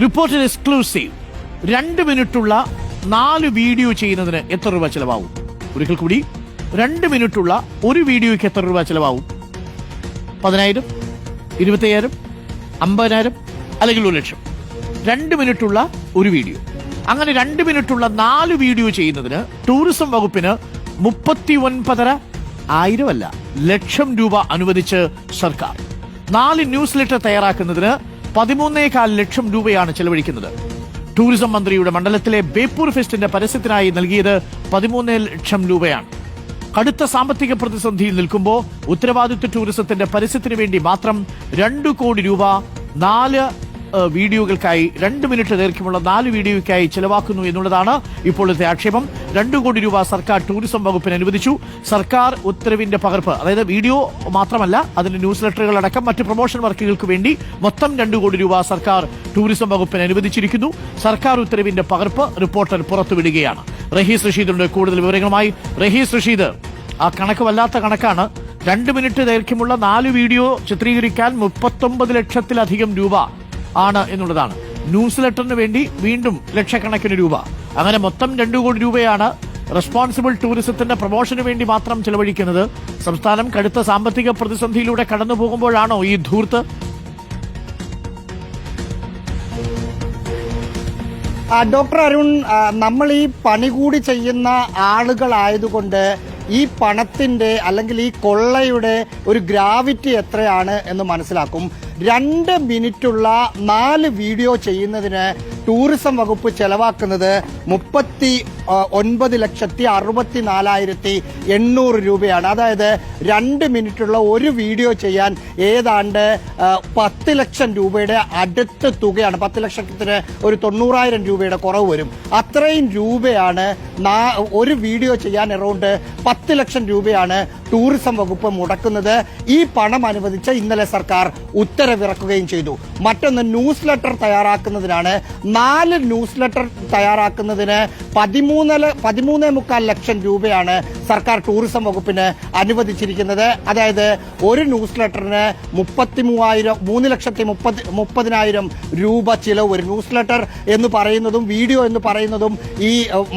Reporter exclusive രണ്ട് മിനിറ്റുള്ള നാല് video ചെയ്യുന്നതിന് എത്ര രൂപ ചെലവാകും? ഒരിക്കൽ കൂടി രണ്ട് മിനിറ്റുള്ള ഒരു വീഡിയോയ്ക്ക് എത്ര രൂപ ചെലവാകും? പതിനായിരം ഇരുപത്തയ്യായിരം അമ്പതിനായിരം അല്ലെങ്കിൽ ഒരു ലക്ഷം. രണ്ട് മിനിറ്റുള്ള ഒരു വീഡിയോ അങ്ങനെ രണ്ട് മിനിറ്റുള്ള നാല് വീഡിയോ ചെയ്യുന്നതിന് ടൂറിസം വകുപ്പിന് മുപ്പത്തി ഒൻപതര ആയിരമല്ല ലക്ഷം രൂപ അനുവദിച്ച് സർക്കാർ. നാല് ന്യൂസ് ലെറ്റർ തയ്യാറാക്കുന്നതിന് പതിമൂന്നേകാൽ ലക്ഷം രൂപയാണ് ചെലവഴിക്കുന്നത്. ടൂറിസം മന്ത്രിയുടെ മണ്ഡലത്തിലെ ബേപ്പൂർ ഫെസ്റ്റിന്റെ പരസ്യത്തിനായി നൽകിയത് പതിമൂന്ന് ലക്ഷം രൂപയാണ്. കടുത്ത സാമ്പത്തിക പ്രതിസന്ധിയിൽ നിൽക്കുമ്പോൾ ഉത്തരവാദിത്വ ടൂറിസത്തിന്റെ പരസ്യത്തിന് വേണ്ടി മാത്രം രണ്ടു കോടി രൂപ നാല് വീഡിയോകൾക്കായി രണ്ട് മിനിറ്റ് ദൈർഘ്യമുള്ള നാല് വീഡിയോയ്ക്കായി ചെലവാക്കുന്നു എന്നുള്ളതാണ് ഇപ്പോഴത്തെ ആക്ഷേപം. രണ്ടു കോടി രൂപ സർക്കാർ ടൂറിസം വകുപ്പിന് അനുവദിച്ചു. സർക്കാർ ഉത്തരവിന്റെ പകർപ്പ് അതായത് വീഡിയോ മാത്രമല്ല അതിന്റെ ന്യൂസ് ലെറ്ററുകൾ അടക്കം മറ്റ് പ്രൊമോഷൻ വർക്കുകൾക്ക് വേണ്ടി മൊത്തം രണ്ടു കോടി രൂപ സർക്കാർ ടൂറിസം വകുപ്പിന് അനുവദിച്ചിരിക്കുന്നു. സർക്കാർ ഉത്തരവിന്റെ പകർപ്പ് റിപ്പോർട്ടർ പുറത്തുവിടുകയാണ്. റഹീസ് റഷീദിന്റെ കൂടുതൽ വിവരങ്ങളുമായി റഹീസ് റഷീദ്. ആ കണക്ക് വല്ലാത്ത കണക്കാണ്. രണ്ട് മിനിറ്റ് ദൈർഘ്യമുള്ള നാല് വീഡിയോ ചിത്രീകരിക്കാൻ മുപ്പത്തൊമ്പത് ലക്ഷത്തിലധികം രൂപ ആണ് എന്നുള്ളതാണ്. ന്യൂസ് ലെറ്ററിന് വേണ്ടി വീണ്ടും ലക്ഷക്കണക്കിന് രൂപ. അങ്ങനെ മൊത്തം രണ്ടു കോടി രൂപയാണ് റെസ്പോൺസിബിൾ ടൂറിസത്തിന്റെ പ്രൊമോഷന് വേണ്ടി മാത്രം ചെലവഴിക്കുന്നത്. സംസ്ഥാനം കടുത്ത സാമ്പത്തിക പ്രതിസന്ധിയിലൂടെ കടന്നു പോകുമ്പോഴാണോ ഈ ധൂർത്ത്? ഡോക്ടർ അരുൺ നമ്മൾ ഈ പണി കൂടി ചെയ്യുന്ന ആളുകളായതുകൊണ്ട് ഈ പണത്തിന്റെ അല്ലെങ്കിൽ ഈ കൊള്ളയുടെ ഒരു ഗ്രാവിറ്റി എത്രയാണ് എന്ന് മനസ്സിലാക്കും. രണ്ട് മിനിറ്റുള്ള നാല് വീഡിയോ ചെയ്യുന്നതിന് ടൂറിസം വകുപ്പ് ചെലവാക്കുന്നത് മുപ്പത്തി ഒൻപത് ലക്ഷത്തി അറുപത്തി നാലായിരത്തി എണ്ണൂറ് രൂപയാണ്. അതായത് രണ്ട് മിനിറ്റുള്ള ഒരു വീഡിയോ ചെയ്യാൻ ഏതാണ്ട് പത്ത് ലക്ഷം രൂപയുടെ അടുത്ത തുകയാണ്. പത്ത് ലക്ഷത്തിന് ഒരു തൊണ്ണൂറായിരം രൂപയുടെ കുറവ് വരും. അത്രയും രൂപയാണ് ഒരു വീഡിയോ ചെയ്യാൻ അറൗണ്ട് പത്ത് ലക്ഷം രൂപയാണ് ടൂറിസം വകുപ്പ് മുടക്കുന്നത്. ഈ പണം അനുവദിച്ച ഇന്നലെ സർക്കാർ ഉത്തരവിറക്കുകയും ചെയ്തു. മറ്റൊന്ന് ന്യൂസ് ലെറ്റർ തയ്യാറാക്കുന്നതിനാണ് നാല് ന്യൂസ് ലെറ്റർ തയ്യാറാക്കുന്നതിന് പതിമൂന്നര പതിമൂന്നേ മുക്കാൽ ലക്ഷം രൂപയാണ് സർക്കാർ ടൂറിസം വകുപ്പിന് അനുവദിച്ചിരിക്കുന്നത്. അതായത് ഒരു ന്യൂസ് ലെറ്ററിന് മുപ്പത്തി മൂവായിരം മൂന്ന് ലക്ഷത്തി മുപ്പത് മുപ്പതിനായിരം രൂപ ചിലവ് ഒരു ന്യൂസ് ലെറ്റർ എന്ന് പറയുന്നതും വീഡിയോ എന്ന് പറയുന്നതും ഈ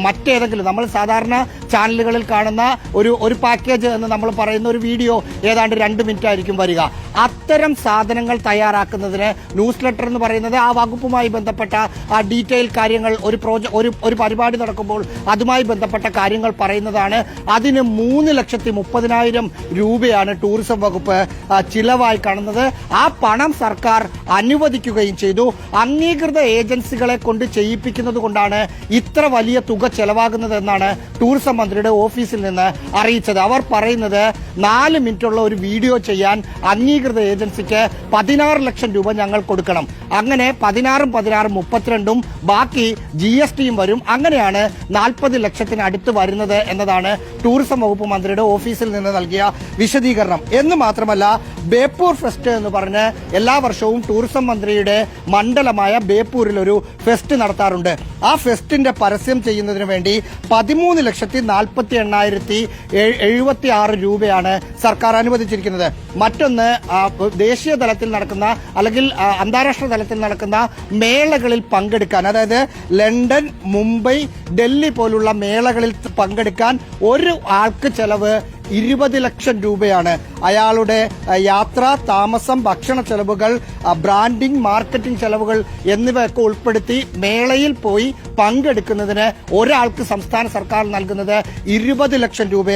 മറ്റേതെങ്കിലും നമ്മൾ സാധാരണ ചാനലുകളിൽ കാണുന്ന ഒരു ഒരു പാക്കേജ് എന്ന് നമ്മൾ പറയുന്ന ഒരു വീഡിയോ ഏതാണ്ട് രണ്ട് മിനിറ്റ് ആയിരിക്കും വരിക. അത്തരം സാധനങ്ങൾ തയ്യാറാക്കുന്നതിന് ന്യൂസ് ലെറ്റർ എന്ന് പറയുന്നത് ആ വകുപ്പുമായി ബന്ധപ്പെട്ട ആ ഡീറ്റെയിൽ കാര്യങ്ങൾ ഒരു പ്രോജ ഒരു ഒരു പരിപാടി നടക്കുമ്പോൾ അതുമായി ബന്ധപ്പെട്ട കാര്യങ്ങൾ പറയുന്നതാണ്. അതിന് മൂന്ന് ലക്ഷത്തി മുപ്പതിനായിരം രൂപയാണ് ടൂറിസം വകുപ്പ് ചിലവായി കാണുന്നത്. ആ പണം സർക്കാർ അനുവദിക്കുകയും ചെയ്തു. അംഗീകൃത ഏജൻസികളെ കൊണ്ട് ചെയ്യിപ്പിക്കുന്നത് കൊണ്ടാണ് ഇത്ര വലിയ തുക ചെലവാകുന്നതെന്നാണ് ടൂറിസം മന്ത്രിയുടെ ഓഫീസിൽ നിന്ന് അറിയിച്ചത്. അവർ പറയുന്നത് നാല് മിനിറ്റുള്ള ഒരു വീഡിയോ ചെയ്യാൻ അംഗീകൃത ഏജൻസിക്ക് പതിനാറ് ലക്ഷം രൂപ ഞങ്ങൾ കൊടുക്കണം. അങ്ങനെ പതിനാറും പതിനാറും മുപ്പത്തിരണ്ടും ബാക്കി ജി എസ് ടിയും വരും. അങ്ങനെയാണ് നാൽപ്പത് ലക്ഷത്തിന് അടുത്ത് വരുന്നത് എന്നതാണ് ടൂറിസം വകുപ്പ് മന്ത്രിയുടെ ഓഫീസിൽ നിന്ന് നൽകിയ വിശദീകരണം. എന്ന് മാത്രമല്ല ബേപ്പൂർ ഫെസ്റ്റ് എന്ന് പറഞ്ഞ് എല്ലാ വർഷവും ടൂറിസം മന്ത്രിയുടെ മണ്ഡലമായ ബേപ്പൂരിൽ ഒരു ഫെസ്റ്റ് നടത്താറുണ്ട്. ആ ഫെസ്റ്റിന്റെ പരസ്യം ചെയ്യുന്നതിന് വേണ്ടി പതിമൂന്ന് ലക്ഷത്തി നാൽപ്പത്തി എണ്ണായിരത്തി എഴുപത്തി ആറ് രൂപയാണ് സർക്കാർ അനുവദിച്ചിരിക്കുന്നത്. മറ്റൊന്ന് ദേശീയ തലത്തിൽ നടക്കുന്ന അല്ലെങ്കിൽ അന്താരാഷ്ട്ര തലത്തിൽ നടക്കുന്ന മേളകളിൽ പങ്കെടുക്കാൻ അതായത് ലണ്ടൻ മുംബൈ ഡൽഹി പോലുള്ള മേളകളിൽ പങ്കെടുക്കാൻ ഒരു ആൾക്ക് ചെലവ് ഇരുപത് ലക്ഷം രൂപയാണ്. അയാളുടെ യാത്ര താമസം ഭക്ഷണ ചെലവുകൾ ബ്രാൻഡിംഗ് മാർക്കറ്റിംഗ് ചെലവുകൾ എന്നിവയൊക്കെ ഉൾപ്പെടുത്തി മേളയിൽ പോയി പങ്കെടുക്കുന്നതിന് ഒരാൾക്ക് സംസ്ഥാന സർക്കാർ നൽകുന്നത് ഇരുപത് ലക്ഷം രൂപ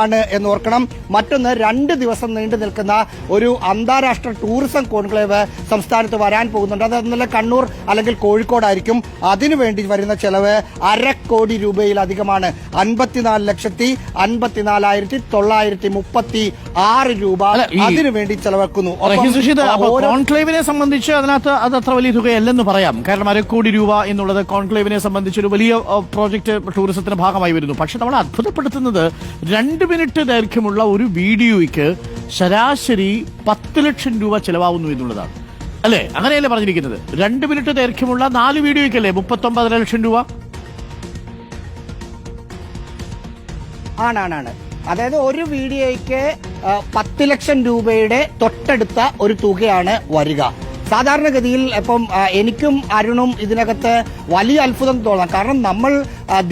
ആണ് എന്ന് ഓർക്കണം. മറ്റൊന്ന് രണ്ട് ദിവസം നീണ്ടു നിൽക്കുന്ന ഒരു അന്താരാഷ്ട്ര ടൂറിസം കോൺക്ലേവ് സംസ്ഥാനത്ത് വരാൻ പോകുന്നുണ്ട്. അത് ഇന്നലെ കണ്ണൂർ അല്ലെങ്കിൽ കോഴിക്കോടായിരിക്കും. അതിനുവേണ്ടി വരുന്ന ചെലവ് അരക്കോടി കോടി രൂപയിലധികമാണ്. അൻപത്തിനാല് ലക്ഷത്തി അൻപത്തിനാലായിരത്തി തൊള്ളായിരത്തി മുപ്പത്തി ആറ് രൂപ അതിനുവേണ്ടി ചെലവാക്കുന്നു. കോൺക്ലേവിനെ സംബന്ധിച്ച് അതിനകത്ത് അത് അത്ര വലിയ തുകയല്ലെന്ന് പറയാം. കാരണം അരക്കോടി രൂപ എന്നുള്ളത് കോൺക്ലേവിനെ സംബന്ധിച്ച് ഒരു വലിയ പ്രോജക്റ്റ് ടൂറിസത്തിന്റെ ഭാഗമായി വരുന്നു. പക്ഷെ നമ്മൾ അത്ഭുതപ്പെടുത്തുന്നത് രണ്ട് മിനിറ്റ് ദൈർഘ്യമുള്ള ഒരു വീഡിയോയ്ക്ക് ശരാശരി പത്ത് ലക്ഷം രൂപ ചെലവാകുന്നു എന്നുള്ളതാണ്. അല്ലേ? അങ്ങനെയല്ലേ പറഞ്ഞിരിക്കുന്നത്? രണ്ട് മിനിറ്റ് ദൈർഘ്യമുള്ള നാല് വീഡിയോയ്ക്കല്ലേ മുപ്പത്തൊമ്പതര ലക്ഷം രൂപ? ആണാണാണ്. അതായത് ഒരു വീഡിയോയ്ക്ക് പത്ത് ലക്ഷം രൂപയുടെ തൊട്ടടുത്ത ഒരു തുകയാണ് വരിക. സാധാരണഗതിയിൽ ഇപ്പം എനിക്കും അരുണും ഇതിനകത്ത് വലിയ അത്ഭുതം തോന്നാം. കാരണം നമ്മൾ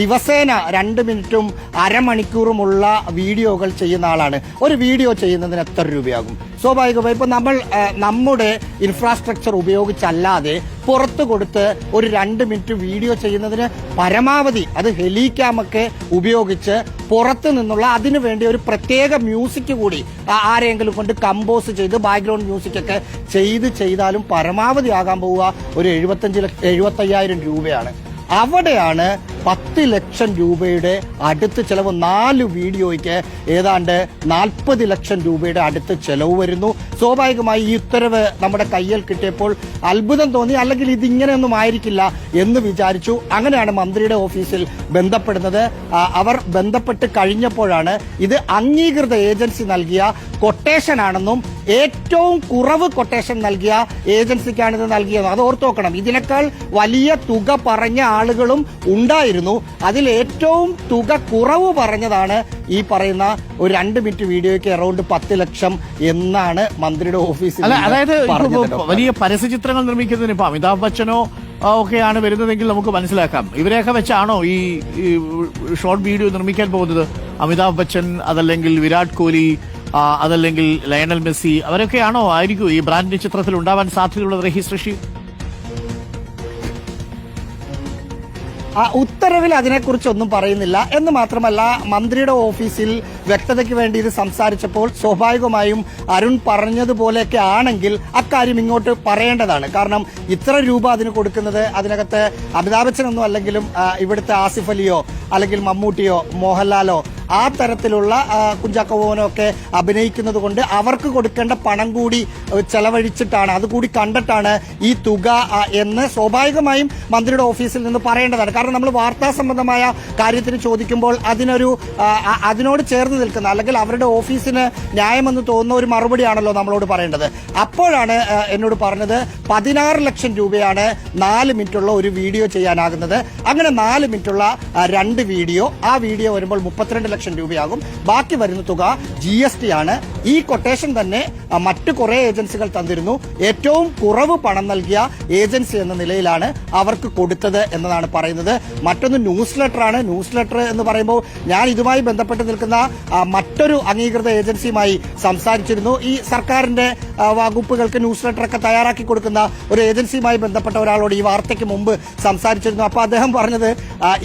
ദിവസേന രണ്ട് മിനിറ്റും അരമണിക്കൂറുമുള്ള വീഡിയോകൾ ചെയ്യുന്ന ആളാണ്. ഒരു വീഡിയോ ചെയ്യുന്നതിന് എത്ര രൂപയാകും? സ്വാഭാവികമായി ഇപ്പൊ നമ്മൾ നമ്മുടെ ഇൻഫ്രാസ്ട്രക്ചർ ഉപയോഗിച്ചല്ലാതെ പുറത്ത് കൊടുത്ത് ഒരു രണ്ട് മിനിറ്റ് വീഡിയോ ചെയ്യുന്നതിന് പരമാവധി അത് ഹെലിക്യാമൊക്കെ ഉപയോഗിച്ച് പുറത്ത് നിന്നുള്ള അതിനു വേണ്ടി ഒരു പ്രത്യേക മ്യൂസിക് കൂടി ആരെങ്കിലും കൊണ്ട് കമ്പോസ് ചെയ്ത് ബാക്ക്ഗ്രൗണ്ട് മ്യൂസിക് ഒക്കെ ചെയ്ത് ചെയ്താലും പരമാവധി ആകാൻ പോവുക ഒരു എഴുപത്തഞ്ച് ലക്ഷം എഴുപത്തയ്യായിരം രൂപയാണ്. അവിടെയാണ് പത്ത് ലക്ഷം രൂപയുടെ അടുത്ത് ചെലവ് നാല് വീഡിയോയ്ക്ക് ഏതാണ്ട് നാൽപ്പത് ലക്ഷം രൂപയുടെ അടുത്ത് ചെലവ് വരുന്നു. സ്വാഭാവികമായി ഈ ഉത്തരവ് നമ്മുടെ കയ്യിൽ കിട്ടിയപ്പോൾ അത്ഭുതം തോന്നി അല്ലെങ്കിൽ ഇതിങ്ങനെയൊന്നും ആയിരിക്കില്ല എന്ന് വിചാരിച്ചു. അങ്ങനെയാണ് മന്ത്രിയുടെ ഓഫീസിൽ ബന്ധപ്പെടുന്നത്. അവർ ബന്ധപ്പെട്ട് കഴിഞ്ഞപ്പോഴാണ് ഇത് അംഗീകൃത ഏജൻസി നൽകിയ കൊട്ടേഷൻ ആണെന്നും ഏറ്റവും കുറവ് കൊട്ടേഷൻ നൽകിയ ഏജൻസിക്കാണ് ഇത് നൽകിയത് അത് ഓർത്തോക്കണം ഇതിനേക്കാൾ വലിയ തുക പറഞ്ഞ ആളുകളും ഉണ്ടായിരുന്നു. അതിൽ ഏറ്റവും തുക കുറവ് പറഞ്ഞതാണ് ഈ പറയുന്ന ഒരു രണ്ട് മിനിറ്റ് വീഡിയോയ്ക്ക് അറൌണ്ട് പത്ത് ലക്ഷം എന്നാണ് മന്ത്രിയുടെ ഓഫീസിൽ അതായത്. വലിയ പരസ്യചിത്രങ്ങൾ നിർമ്മിക്കുന്നതിന് ഇപ്പൊ അമിതാഭ് ബച്ചനോ ഒക്കെയാണ് വരുന്നതെങ്കിൽ നമുക്ക് മനസ്സിലാക്കാം. ഇവരെയൊക്കെ വെച്ചാണോ ഈ ഷോർട്ട് വീഡിയോ നിർമ്മിക്കാൻ പോകുന്നത്? അമിതാഭ് ബച്ചൻ അതല്ലെങ്കിൽ വിരാട് കോഹ്ലി അതല്ലെങ്കിൽ ലയണൽ മെസ്സി അവരൊക്കെയാണോ ആയിരിക്കും ഈ ബ്രാൻഡ് ചിത്രത്തിൽ ഉണ്ടാവാൻ സാധ്യതയുള്ളത് റഹീസ് ഉത്തരവിൽ അതിനെക്കുറിച്ചൊന്നും പറയുന്നില്ല. എന്ന് മാത്രമല്ല മന്ത്രിയുടെ ഓഫീസിൽ വ്യക്തതയ്ക്ക് വേണ്ടി ഇത് സംസാരിച്ചപ്പോൾ സ്വാഭാവികമായും അരുൺ പറഞ്ഞതുപോലെയൊക്കെ ആണെങ്കിൽ അക്കാര്യം ഇങ്ങോട്ട് പറയേണ്ടതാണ്. കാരണം ഇത്ര രൂപ അതിന് കൊടുക്കുന്നത് അതിനകത്ത് അമിതാഭ് ബച്ചനൊന്നും അല്ലെങ്കിലും ഇവിടുത്തെ ആസിഫ് അലിയോ അല്ലെങ്കിൽ മമ്മൂട്ടിയോ മോഹൻലാലോ ആ തരത്തിലുള്ള കുഞ്ചാക്കോ ബോബനോ അഭിനയിക്കുന്നത് കൊണ്ട് അവർക്ക് കൊടുക്കേണ്ട പണം കൂടി ചെലവഴിച്ചിട്ടാണ് അതുകൂടി കണ്ടിട്ടാണ് ഈ തുക എന്ന് സ്വാഭാവികമായും മന്ത്രിയുടെ ഓഫീസിൽ നിന്ന് പറയേണ്ടതാണ്. കാരണം നമ്മൾ വാർത്താ സംബന്ധമായ കാര്യത്തിന് ചോദിക്കുമ്പോൾ അതിനൊരു അതിനോട് ചേർന്ന് നിൽക്കുന്ന അല്ലെങ്കിൽ അവരുടെ ഓഫീസിന് ന്യായമെന്ന് തോന്നുന്ന ഒരു മറുപടിയാണല്ലോ നമ്മളോട് പറയേണ്ടത്. അപ്പോഴാണ് എന്നോട് പറഞ്ഞത് പതിനാറ് ലക്ഷം രൂപയാണ് നാല് മിനിറ്റുള്ള ഒരു വീഡിയോ ചെയ്യാനാകുന്നത്. അങ്ങനെ നാല് മിനിറ്റുള്ള രണ്ട് വീഡിയോ ആ വീഡിയോ വരുമ്പോൾ മുപ്പത്തിരണ്ട് ലക്ഷം രൂപയാകും. ബാക്കി വരുന്ന തുക ജി ആണ്. ഈ കൊട്ടേഷൻ തന്നെ മറ്റു കുറെ ഏജൻസികൾ തന്നിരുന്നു. ഏറ്റവും കുറവ് പണം നൽകിയ ഏജൻസി എന്ന നിലയിലാണ് അവർക്ക് കൊടുത്തത് എന്നതാണ് പറയുന്നത്. മറ്റൊന്ന് ന്യൂസ് ലെറ്റർ ആണ്. ന്യൂസ് ലെറ്റർ എന്ന് പറയുമ്പോൾ ഞാൻ ഇതുമായി ബന്ധപ്പെട്ട് നിൽക്കുന്ന മറ്റൊരു അംഗീകൃത ഏജൻസിയുമായി സംസാരിച്ചിരുന്നു. ഈ സർക്കാരിന്റെ വകുപ്പുകൾക്ക് ന്യൂസ് ലെറ്റർ ഒക്കെ തയ്യാറാക്കി കൊടുക്കുന്ന ഒരു ഏജൻസിയുമായി ബന്ധപ്പെട്ട ഒരാളോട് ഈ വാർത്തയ്ക്ക് മുമ്പ് സംസാരിച്ചിരുന്നു. അപ്പൊ അദ്ദേഹം പറഞ്ഞത്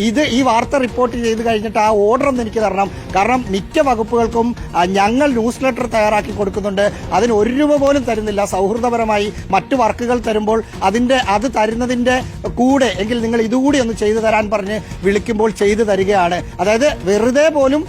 ഇത് ഈ വാർത്ത റിപ്പോർട്ട് ചെയ്ത് കഴിഞ്ഞിട്ട് ആ ഓർഡർ ഒന്ന് എനിക്ക് തരണം. കാരണം മിക്ക വകുപ്പുകൾക്കും ഞങ്ങൾ ന്യൂസ് ലെറ്റർ തയ്യാറാക്കി കൊടുക്കുന്നുണ്ട്. അതിന് ഒരു രൂപ പോലും തരുന്നില്ല. സൗഹൃദപരമായി മറ്റു വർക്കുകൾ തരുമ്പോൾ അതിന്റെ അത് തരുന്നതിന്റെ കൂടെ എങ്കിൽ നിങ്ങൾ ഇതുകൂടി ഒന്ന് ചെയ്തു തരാൻ പറഞ്ഞ് വിളിക്കുമ്പോൾ ചെയ്തു തരികയാണ്. അതായത് വെറുതെ പോലും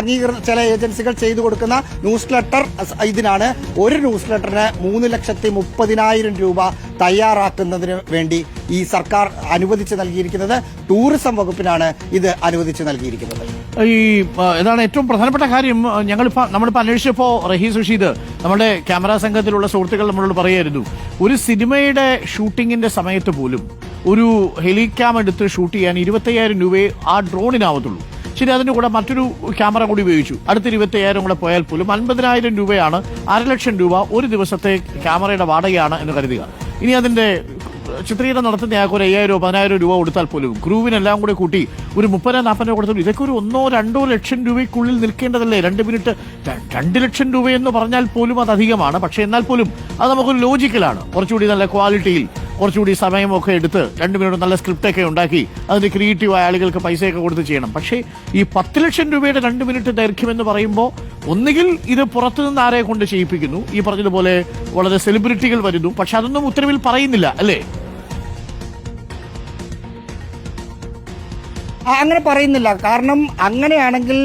അംഗീകൃത ചില ഏജൻസികൾ ചെയ്തു കൊടുക്കുന്ന ന്യൂസ് ലെറ്റർ ഇതിനാണ് ഒരു ന്യൂസ് ലെറ്ററിന് മൂന്ന് ലക്ഷത്തി മുപ്പതിനായിരം രൂപ തയ്യാറാക്കുന്നതിന് വേണ്ടി ഈ സർക്കാർ അനുവദിച്ച് നൽകിയിരിക്കുന്നത് ടൂറിസം വകുപ്പിനാണ് ഇത് അനുവദിച്ച് നൽകിയിരിക്കുന്നത്. ഈ ഇതാണ് ഏറ്റവും പ്രധാനപ്പെട്ട കാര്യം. ഞങ്ങൾ ഞങ്ങളിപ്പോ നമ്മളിപ്പോ അന്വേഷിച്ചപ്പോ റഹീസ് സുഷീദ് നമ്മുടെ ക്യാമറ സംഘത്തിലുള്ള സുഹൃത്തുക്കൾ നമ്മളോട് പറയായിരുന്നു. ഒരു സിനിമയുടെ ഷൂട്ടിങ്ങിന്റെ സമയത്ത് പോലും ഒരു ഹെലികാം എടുത്ത് ഷൂട്ട് ചെയ്യാൻ ഇരുപത്തയ്യായിരം രൂപയെ ആ ഡ്രോണിനാവത്തുള്ളൂ. ശരി അതിന്റെ കൂടെ മറ്റൊരു ക്യാമറ കൂടി ഉപയോഗിച്ചു. അടുത്ത ഇരുപത്തയ്യായിരം കൂടെ പോയാൽ പോലും അൻപതിനായിരം രൂപയാണ് അര ലക്ഷം രൂപ ഒരു ദിവസത്തെ ക്യാമറയുടെ വാടകയാണ് എന്ന് കരുതുക. ഇനി അതിന്റെ ചിത്രീകരണം നടത്തുന്ന ആൾക്ക് ഒരു അയ്യായിരം പതിനായിരം രൂപ കൊടുത്താൽ പോലും ക്രൂവിനെല്ലാം കൂടി കൂട്ടി ഒരു മുപ്പത് നാൽപ്പത് രൂപ ഇതൊക്കെ ഒരു ഒന്നോ രണ്ടോ ലക്ഷം രൂപയ്ക്കുള്ളിൽ നിൽക്കേണ്ടതല്ലേ? രണ്ട് മിനിറ്റ് രണ്ട് ലക്ഷം രൂപയെന്ന് പറഞ്ഞാൽ പോലും അത് അധികമാണ്. പക്ഷേ എന്നാൽ പോലും അത് നമുക്കൊരു ലോജിക്കലാണ് കുറച്ചുകൂടി നല്ല ക്വാളിറ്റിയിൽ കുറച്ചുകൂടി സമയമൊക്കെ എടുത്ത് രണ്ട് മിനിറ്റ് നല്ല സ്ക്രിപ്റ്റൊക്കെ ഉണ്ടാക്കി അതിന് ക്രിയേറ്റീവ് ആയ ആളുകൾക്ക് പൈസയൊക്കെ കൊടുത്ത് ചെയ്യണം. പക്ഷേ ഈ പത്ത് ലക്ഷം രൂപയുടെ രണ്ട് മിനിറ്റ് ദൈർഘ്യം എന്ന് പറയുമ്പോൾ ഒന്നുകിൽ ഇത് പുറത്തു നിന്ന് ആരെ കൊണ്ട് ചെയ്യിപ്പിക്കുന്നു? ഈ പറഞ്ഞതുപോലെ വളരെ സെലിബ്രിറ്റികൾ വരുന്നു. പക്ഷെ അതൊന്നും ഉത്തരവിൽ പറയുന്നില്ല അല്ലേ? അങ്ങനെ പറയുന്നില്ല. കാരണം അങ്ങനെയാണെങ്കിൽ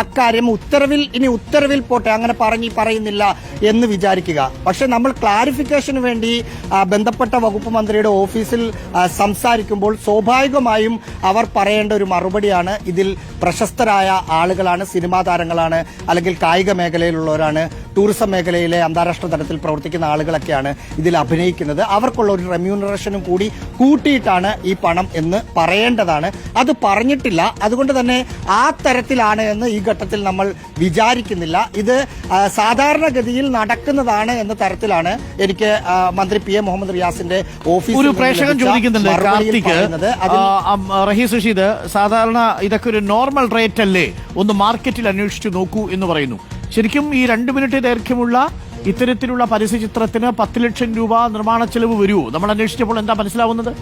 അക്കാര്യം ഉത്തരവിൽ ഇനി ഉത്തരവിൽ പോട്ടെ അങ്ങനെ പറഞ്ഞ് പറയുന്നില്ല എന്ന് വിചാരിക്കുക. പക്ഷെ നമ്മൾ ക്ലാരിഫിക്കേഷന് വേണ്ടി ബന്ധപ്പെട്ട വകുപ്പ് മന്ത്രിയുടെ ഓഫീസിൽ സംസാരിക്കുമ്പോൾ സ്വാഭാവികമായും അവർ പറയേണ്ട ഒരു മറുപടിയാണ് ഇതിൽ പ്രശസ്തരായ ആളുകളാണ് സിനിമാ താരങ്ങളാണ് അല്ലെങ്കിൽ കായിക മേഖലയിലുള്ളവരാണ് ടൂറിസം മേഖലയിലെ അന്താരാഷ്ട്ര തലത്തിൽ പ്രവർത്തിക്കുന്ന ആളുകളൊക്കെയാണ് ഇതിൽ അഭിനയിക്കുന്നത്. അവർക്കുള്ള ഒരു റെമ്യൂണറേഷനും കൂടി കൂട്ടിയിട്ടാണ് ഈ പണം എന്ന് പറയേണ്ടതാണ്. അത് പറഞ്ഞിട്ടില്ല. അതുകൊണ്ട് തന്നെ ആ തരത്തിലാണ് എന്ന് ഈ ഘട്ടത്തിൽ നമ്മൾ വിചാരിക്കുന്നില്ല. ഇത് സാധാരണഗതിയിൽ നടക്കുന്നതാണ് എന്ന തരത്തിലാണ് എനിക്ക് മന്ത്രി പി എ മുഹമ്മദ് റിയാസിന്റെ ഓഫീസ് ഒരു പ്രേക്ഷകൻ ചോദിക്കുന്നുണ്ട് കാർത്തിക് റഹീസ് റഷീദ് സാധാരണ ഇതൊക്കെ ഒരു നോർമൽ റേറ്റ് അല്ലേ? ഒന്ന് മാർക്കറ്റിൽ അന്വേഷിച്ചു നോക്കൂ എന്ന് പറയുന്നു. ശരിക്കും ഈ രണ്ട് മിനിറ്റ് ദൈർഘ്യമുള്ള ഇത്തരത്തിലുള്ള പരസ്യ ചിത്രത്തിന് പത്ത് ലക്ഷം രൂപ നിർമ്മാണ ചെലവ് വരുമോ? നമ്മൾ അന്വേഷിച്ചപ്പോൾ എന്താ മനസ്സിലാവുന്നത്?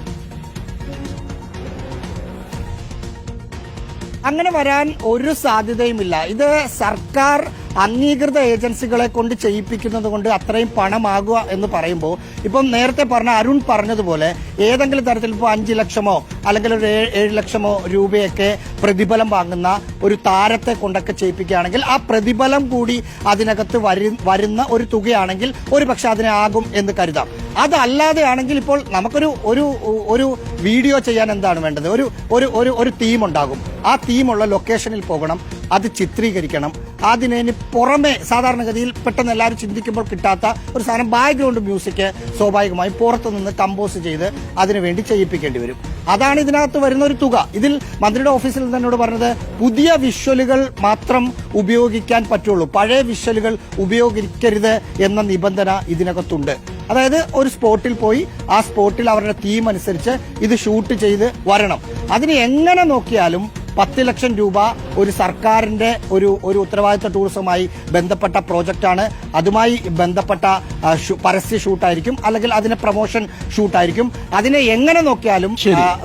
അങ്ങനെ വരാൻ ഒരു സാധ്യതയുമില്ല. ഇത് സർക്കാർ അംഗീകൃത ഏജൻസികളെ കൊണ്ട് ചെയ്യിപ്പിക്കുന്നത് കൊണ്ട് അത്രയും പണമാകുക എന്ന് പറയുമ്പോൾ ഇപ്പം നേരത്തെ പറഞ്ഞ അരുൺ പറഞ്ഞതുപോലെ ഏതെങ്കിലും തരത്തിൽ ഇപ്പോൾ അഞ്ച് ലക്ഷമോ അല്ലെങ്കിൽ ഒരു ഏഴ് ലക്ഷമോ രൂപയൊക്കെ പ്രതിഫലം വാങ്ങുന്ന ഒരു താരത്തെ കൊണ്ടൊക്കെ ചെയ്യിപ്പിക്കുകയാണെങ്കിൽ ആ പ്രതിഫലം കൂടി അതിനകത്ത് വരു- വരുന്ന ഒരു തുകയാണെങ്കിൽ ഒരു പക്ഷെ അതിനാകും എന്ന് കരുതാം. അതല്ലാതെ ആണെങ്കിൽ ഇപ്പോൾ നമുക്കൊരു ഒരു ഒരു വീഡിയോ ചെയ്യാൻ എന്താണ് വേണ്ടത്? ഒരു ഒരു ഒരു തീം ഉണ്ടാകും. ആ തീമുള്ള ലൊക്കേഷനിൽ പോകണം. അത് ചിത്രീകരിക്കണം. അതിന് പുറമെ സാധാരണഗതിയിൽ പെട്ടെന്ന് എല്ലാവരും ചിന്തിക്കുമ്പോൾ കിട്ടാത്ത ഒരു സാധനം ബാക്ക്ഗ്രൗണ്ട് മ്യൂസിക് സ്വാഭാവികമായി പുറത്തു നിന്ന് കമ്പോസ് ചെയ്ത് അതിനുവേണ്ടി ചെയ്യിപ്പിക്കേണ്ടി വരും. അതാണ് ഇതിനകത്ത് വരുന്ന ഒരു തുക. ഇതിൽ മന്ത്രിയുടെ ഓഫീസിൽ എന്നോട് പറഞ്ഞത് പുതിയ വിഷ്വലുകൾ മാത്രം ഉപയോഗിക്കാൻ പറ്റുള്ളൂ. പഴയ വിഷ്വലുകൾ ഉപയോഗിക്കരുത് എന്ന നിബന്ധന ഇതിനകത്തുണ്ട്. അതായത് ഒരു സ്പോട്ടിൽ പോയി ആ സ്പോട്ടിൽ അവരുടെ തീം അനുസരിച്ച് ഇത് ഷൂട്ട് ചെയ്ത് വരണം. അതിന് എങ്ങനെ നോക്കിയാലും പത്ത് ലക്ഷം രൂപ ഒരു സർക്കാരിന്റെ ഒരു ഒരു ഉത്തരവാദിത്ത ടൂറിസവുമായി ബന്ധപ്പെട്ട പ്രോജക്റ്റാണ്. അതുമായി ബന്ധപ്പെട്ട പരസ്യ ഷൂട്ടായിരിക്കും അല്ലെങ്കിൽ അതിന് പ്രൊമോഷൻ ഷൂട്ടായിരിക്കും. അതിനെ എങ്ങനെ നോക്കിയാലും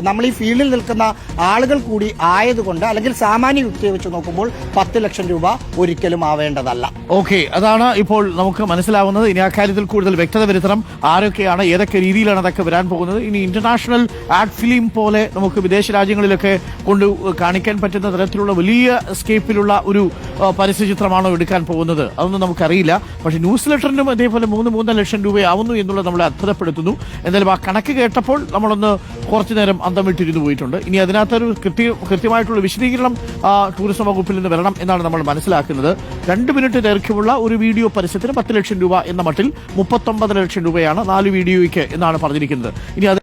നമ്മൾ ഈ ഫീൽഡിൽ നിൽക്കുന്ന ആളുകൾ കൂടി ആയതുകൊണ്ട് അല്ലെങ്കിൽ സാമാന്യ യുക്തിയെ വെച്ച് നോക്കുമ്പോൾ പത്ത് ലക്ഷം രൂപ ഒരിക്കലും ആവേണ്ടതല്ല. ഓക്കെ അതാണ് ഇപ്പോൾ നമുക്ക് മനസ്സിലാവുന്നത്. ഇനി അക്കാര്യത്തിൽ കൂടുതൽ വ്യക്തത വരുത്തണം. ആരൊക്കെയാണ് ഏതൊക്കെ രീതിയിലാണ് അതൊക്കെ വരാൻ പോകുന്നത്. ഇനി ഇന്റർനാഷണൽ ആഡ് ഫിലിം പോലെ നമുക്ക് വിദേശ രാജ്യങ്ങളിലൊക്കെ കൊണ്ട് കാണിക്കാൻ പറ്റുന്ന തരത്തിലുള്ള വലിയ സ്കേപ്പിലുള്ള ഒരു പരസ്യചിത്രമാണോ എടുക്കാൻ പോകുന്നത്? അതൊന്നും നമുക്കറിയില്ല. പക്ഷേ ന്യൂസ് ലെറ്ററിനും അതേപോലെ മൂന്ന് മൂന്നര ലക്ഷം രൂപയാവുന്നു എന്നുള്ളത് നമ്മളെ അത്ഭുതപ്പെടുത്തുന്നു. എന്തായാലും ആ കണക്ക് കേട്ടപ്പോൾ നമ്മളൊന്ന് കുറച്ചു നേരം അന്തം വിട്ടിരുന്നു പോയിട്ടുണ്ട്. ഇനി അതിനകത്തൊരു കൃത്യ കൃത്യമായിട്ടുള്ള വിശദീകരണം ടൂറിസം വകുപ്പിൽ നിന്ന് വരണം എന്നാണ് നമ്മൾ മനസ്സിലാക്കുന്നത്. രണ്ട് മിനിറ്റ് ദൈർഘ്യമുള്ള ഒരു വീഡിയോ പരസ്യത്തിന് പത്ത് ലക്ഷം രൂപ എന്ന മട്ടിൽ മുപ്പത്തൊമ്പത് ലക്ഷം രൂപയാണ് നാല് വീഡിയോയ്ക്ക് എന്നാണ് പറഞ്ഞിരിക്കുന്നത്. ഇനി